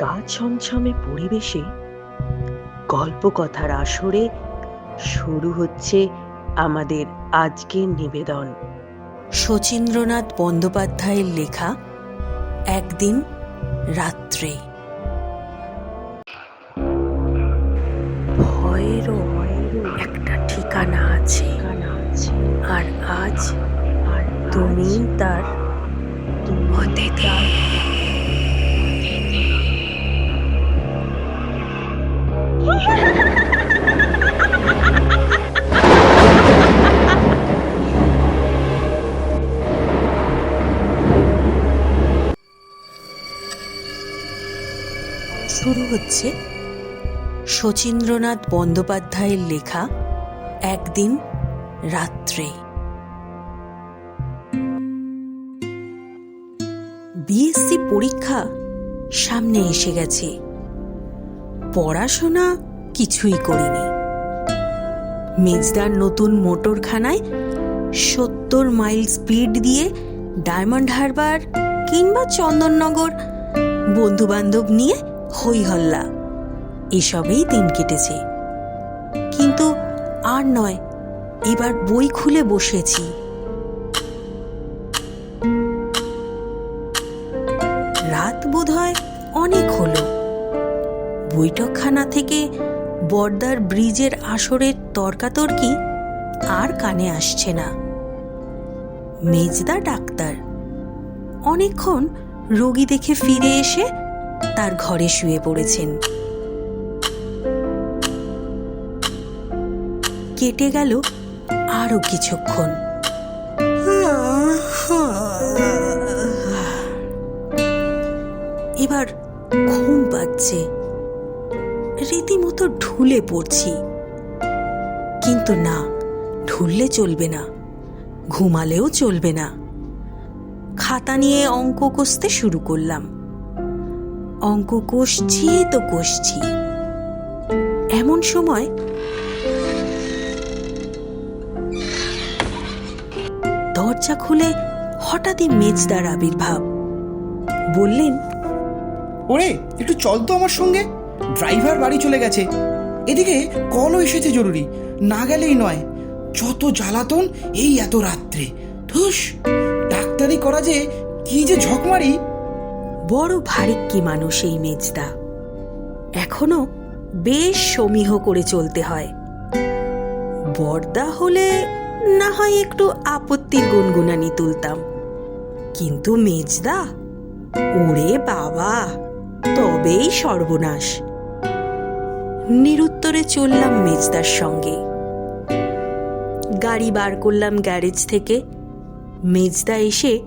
গা ছমছমে পরিবেশে গল্পকথার আসরে শুরু হচ্ছে আমাদের আজকের নিবেদন। শচীন্দ্রনাথ বন্দ্যোপাধ্যায়ের লেখা একদিন রাত্রে ভয়েরও একটা ঠিকানা আছে। আর আজ তুমি তার অতিথি। হচ্ছে শচীন্দ্রনাথ বন্দ্যোপাধ্যায়ের লেখা একদিন রাত্রে। বিএসসি পরীক্ষা সামনে এসে গেছে। পড়াশোনা কিছুই করিনি। মেজদার নতুন মোটরখানায় সত্তর মাইল স্পিড দিয়ে ডায়মন্ড হারবার কিংবা চন্দননগর বন্ধু বান্ধব নিয়ে হই হল্লা। এসবেই দিন কেটেছে। কিন্তু আর নয়, এবার বই খুলে বসেছি। রাত বোধ হয় অনেক হলো। বৈঠকখানা থেকে বর্দার ব্রিজের আসরের তর্কাতর্কি আর কানে আসছে না। মেজদা ডাক্তার। অনেকক্ষণ রোগী দেখে ফিরে এসে তার ঘরে শুয়ে পড়েছেন। কেটে গেল আরও কিছুক্ষণ। এবার ঘুম পাচ্ছে। রীতিমতো ঢুলে পড়ছি। কিন্তু না, ঢুললে চলবে না, ঘুমালেও চলবে না। খাতা নিয়ে অঙ্ক কষতে শুরু করলাম। অঙ্ক কষছি তো কষছি এমন সময় দরজা খুলে হঠাৎই মেজদার আবির্ভাব। বললেন, ওরে, একটু চল তো আমার সঙ্গে। ড্রাইভার বাড়ি চলে গেছে। এদিকে কলও এসেছে জরুরি, না গেলেই নয়। যত জ্বালাতন, এই এত রাত্রে। ধুস, ডাক্তারি করা যে কি যে ঝকমারি। বড় ভারিক্কি মানুষ এই মেজদা? এখনও বেশ সমীহ করে চলতে হয়। বর্দা হলে না হয় একটু আপত্তির গুনগুনানি তুলতাম। কিন্তু মেজদা, ওরে বাবা, তবেই সর্বনাশ। নিরুত্তরে চললাম মেজদার সঙ্গে। গাড়ি বার করলাম গ্যারেজ থেকে। মেজদা এসে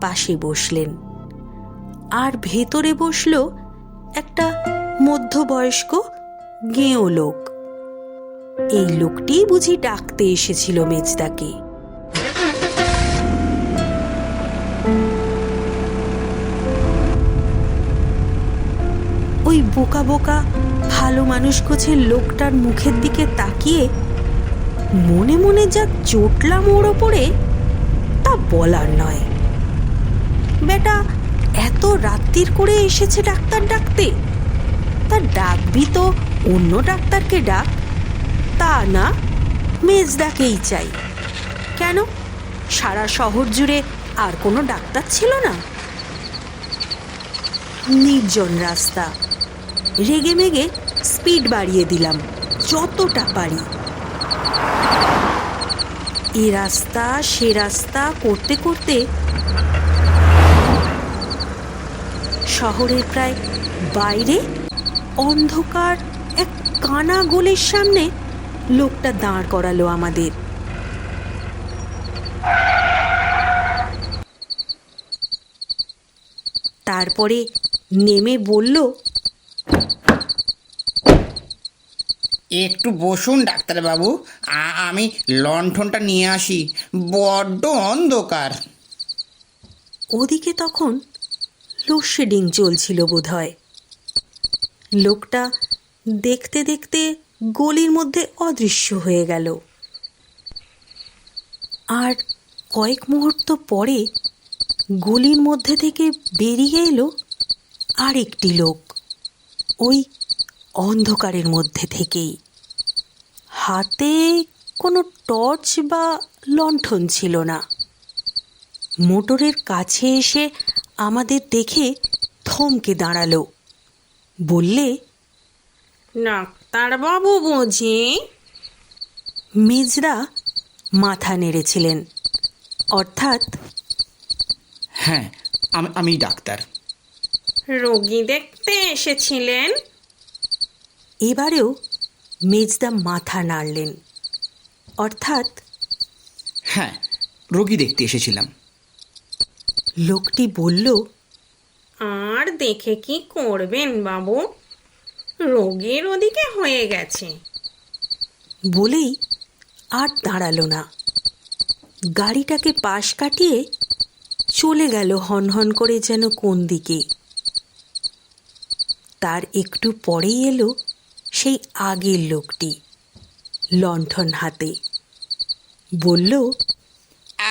পাশে বসলেন। আর ভেতরে বসল একটা মধ্যবয়স্ক গেঁয়ো লোক। এই লোকটি বুঝি ডাকতে এসেছিল মেজদাকে। ওই বোকা বোকা ভালো মানুষ গোছের লোকটার মুখের দিকে তাকিয়ে মনে মনে যা চটলাম ওর ওপরে তা বলার নয়। বেটা রাত্রির করে এসেছে ডাক্তার ডাকতে। তা ডাকবি তো অন্য ডাক্তারকে ডাক। তা না মেজদাকেই চাই। কেন? সারা শহর জুড়ে আর কোনো ডাক্তার ছিল না। নির্জন রাস্তা। রেগে মেগে স্পিড বাড়িয়ে দিলাম, যতটা পারি। এ রাস্তা, সে রাস্তা করতে করতে শহরের প্রায় বাইরে অন্ধকার এক কানা গোলের সামনে লোকটা দাঁড় করালো আমাদের। তারপরে নেমে বলল একটু বসুন ডাক্তারবাবু আমি লণ্ঠনটা নিয়ে আসি বড্ড অন্ধকার। ওদিকে তখন লোডশেডিং চলছিল বোধহয়। লোকটা দেখতে দেখতে গলির মধ্যে অদৃশ্য হয়ে গেল। আর কয়েক মুহূর্ত পরে গলির মধ্যে থেকে বেরিয়ে এলো আরেকটি লোক, ওই অন্ধকারের মধ্যে থেকেই। হাতে কোনো টর্চ বা লণ্ঠন ছিল না। মোটরের কাছে এসে আমাদের দেখে থমকে দাঁড়াল। বললে ডাক্তারবাবু বুঝি? মেজরা মাথা নেড়েছিলেন। অর্থাৎ হ্যাঁ আমি আমি ডাক্তার। রোগী দেখতে এসেছিলেন? এবারেও মেজদা মাথা নাড়লেন। অর্থাৎ হ্যাঁ রোগী দেখতে এসেছিলাম। লোকটি বলল আর দেখে কি করবেন বাবু? রোগের ওদিকে হয়ে গেছে। বলেই আর দাঁড়াল না। গাড়িটাকে পাশ কাটিয়ে চলে গেল হনহন করে যেন কোন দিকে। তার একটু পরেই এলো সেই আগের লোকটি লণ্ঠন হাতে। বলল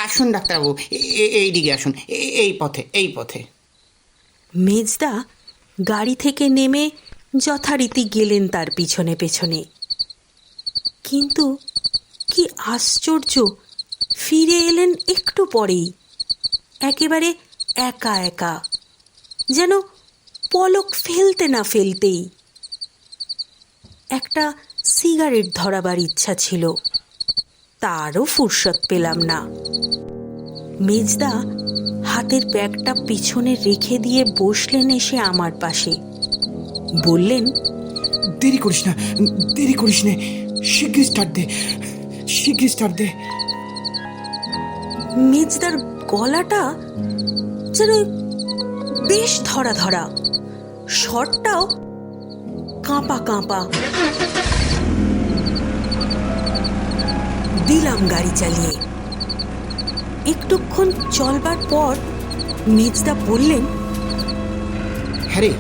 আসুন, ডাক্তারবাবু। এই দিকে আসুন। এই পথে এই পথে। মেজদা, গাড়ি থেকে নেমে যথারীতি গেলেন তার পিছনে পেছনে। কিন্তু কি আশ্চর্য, ফিরে এলেন একটু পরেই। একেবারে একা একা। যেন পলক ফেলতে না ফেলতেই। একটা সিগারেট ধরাবার ইচ্ছা ছিল। তারও ফুরসত পেলাম না। মেজদা হাতের ব্যাগটা পিছনে রেখে দিয়ে বসলেন এসে আমার পাশে। বললেন দেরি করিস না দেরি করিস না শিগগির স্টার্ট দে শিগগির স্টার্ট দে। মেজদার গলাটা যেন বেশ ধরা ধরা শটটাও কাঁপা কাঁপা। দিলাম গাড়ি চালিয়ে। একটুক্ষণ চলবার পর মেজদা বললেন হ্যাঁ রে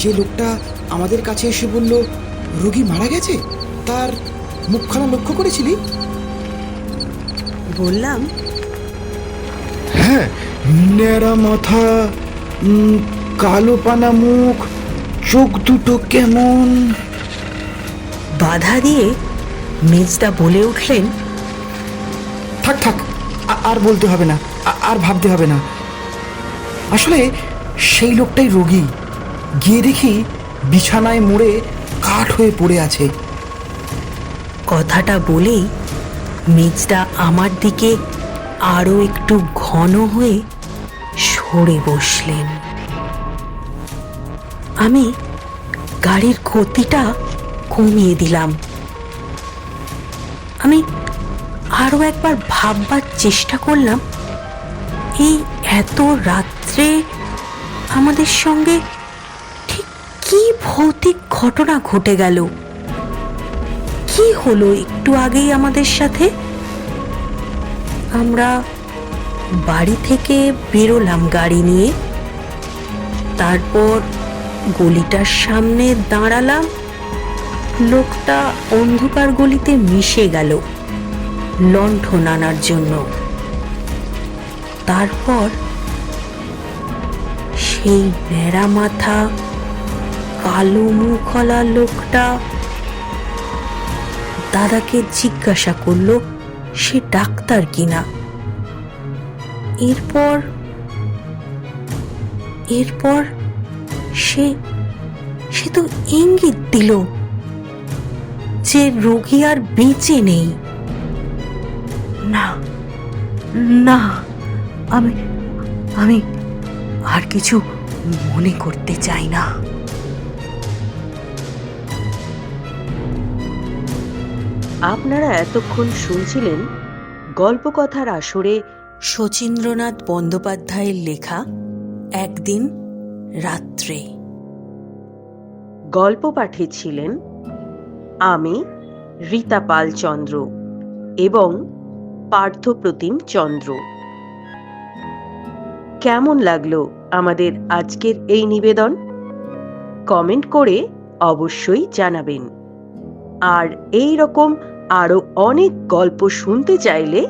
যে লোকটা আমাদের কাছে এসে বলল রোগী মারা গেছে? তার মুখখানা লক্ষ্য করেছিলি? বললাম হ্যাঁ ন্যাড়া মাথা কালো পানা মুখ চোখ দুটো কেমন? বাধা দিয়ে মেজদা বলে উঠলেন থাক থাক। আর বলতে হবে না। আর ভাবতে হবে না। আসলে সেই লোকটাই রোগী। গিয়ে দেখি বিছানায় মরে কাঠ হয়ে পড়ে আছে। কথাটা বলেই মেজদা আমার দিকে আরও একটু ঘন হয়ে সরে বসলেন। আমি গাড়ির গতিটা কমিয়ে দিলাম। আমি আরও একবার ভাববার চেষ্টা করলাম, এই এত রাত্রে আমাদের সঙ্গে ঠিক কী ভৌতিক ঘটনা ঘটে গেল? কি হলো একটু আগেই আমাদের সাথে? আমরা বাড়ি থেকে বেরোলাম গাড়ি নিয়ে, তারপর গলিটার সামনে দাঁড়ালাম, লোকটা অন্ধকার গলিতে মিশে গেল। লণ্ঠন আনার জন্য। তারপর সেই ন্যাড়া মাথা, কালো মুখলা লোকটা দাদাকে জিজ্ঞাসা করল, সে ডাক্তার কিনা? এরপর এরপর সে সে তো ইঙ্গিত দিল যে রোগী আর বেঁচে নেই। না না আমি আমি আর কিছু মনে করতে চাই না। আপনারা এতক্ষণ শুনছিলেন গল্পকথার আসরে শচীন্দ্রনাথ বন্দ্যোপাধ্যায়ের লেখা একদিন রাত্রে। গল্প পাঠে ছিলেন আমি রীতা পাল চন্দ্র এবং পার্থপ্রতিম চন্দ্র। কেমন লাগল আমাদের আজকের এই নিবেদন? কমেন্ট করে অবশ্যই জানাবেন। আর এই রকম আরও অনেক গল্প শুনতে চাইলে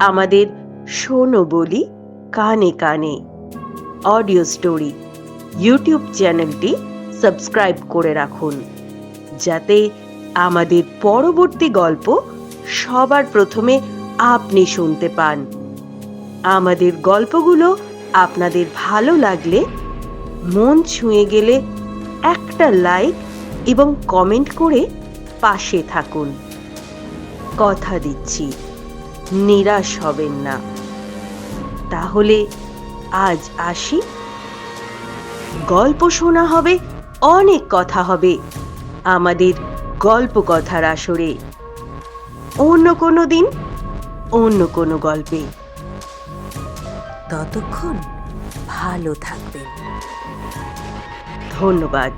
আমাদের শোনো বলি কানে কানে। অডিও স্টোরি ইউটিউব চ্যানেলটি সাবস্ক্রাইব করে রাখুন। যাতে আমাদের পরবর্তী গল্প সবার প্রথমে আপনি শুনতে পান। আমাদের গল্পগুলো আপনাদের ভালো লাগলে মন ছুঁয়ে গেলে একটা লাইক এবং কমেন্ট করে পাশে থাকুন। কথা দিচ্ছি, নিরাশ হবেন না। তাহলে আজ আসি। গল্প শোনা হবে, অনেক কথা হবে আমাদের গল্প কথার আসরে। অন্য কোনো দিন অন্য কোনো গল্পে। ততক্ষণ ভালো থাকবেন। ধন্যবাদ।